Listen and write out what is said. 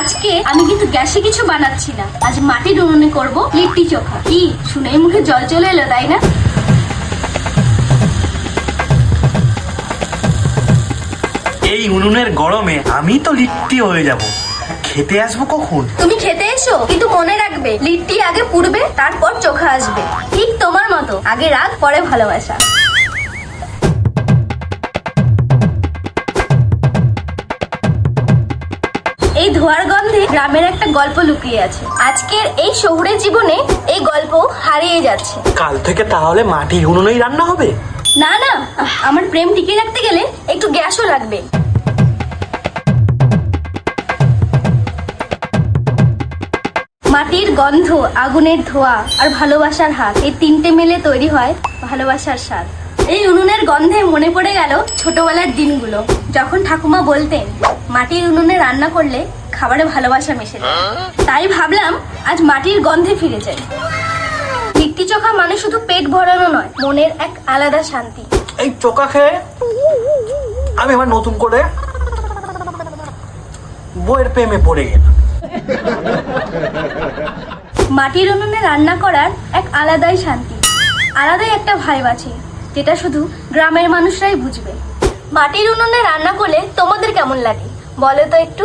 আজকে আমি কিন্তু গ্যাসে কিছু বানাচ্ছি না। আজ মাটির উনুনে করব লিট্টি চোখা। কি? শুনেই মুখে জল চলে এলো তাই না? এই উনুনের গরমে আমি তো লিট্টি হয়ে যাব। খেতে আসব কখন? তুমি খেতে এসো কিন্তু মনে রাখবে লিট্টি আগে পুড়বে তারপর চোখা আসবে। ঠিক তোমার মতো। আগে রাগ পরে ভালোবাসা। এই ধোয়ার গন্ধে গ্রামের একটা গল্প লুকিয়ে আছে। আজকের এই শহুরের জীবনে এই গল্প হারিয়ে যাচ্ছে। কাল থেকে তাহলে মাটির উনুনেই রান্না হবে? না না আমার প্রেম টিকিয়ে রাখতে গেলে একটু গ্যাসও লাগবে। মাটির গন্ধ আগুনের ধোয়া আর ভালোবাসার হাত এই তিনটে মিলে তৈরি হয় ভালোবাসার স্বাদ। এই উনুনের গন্ধে মনে পড়ে গেল ছোটবেলার দিনগুলো। যখন ঠাকুমা বলতেন মাটির উনুনে রান্না করলে খাবারে ভালোবাসা মিশে যায়। তাই ভাবলাম আজ মাটির গন্ধে ফিরে যাই। লিট্টি চোখা মানে শুধু পেট ভরানো নয় মনের এক আলাদা শান্তি। এই চোকা খেয়ে আমি আবার নতুন করে বইয়ের প্রেমে পড়ে গেলাম। মাটির উনুনে রান্না করার এক আলাদাই শান্তি আলাদাই একটা ভাইব আছে। যেটা শুধু গ্রামের মানুষরাই বুঝবে। মাটির উনুনে রান্না করলে তোমাদের কেমন লাগে? বলো তো একটু।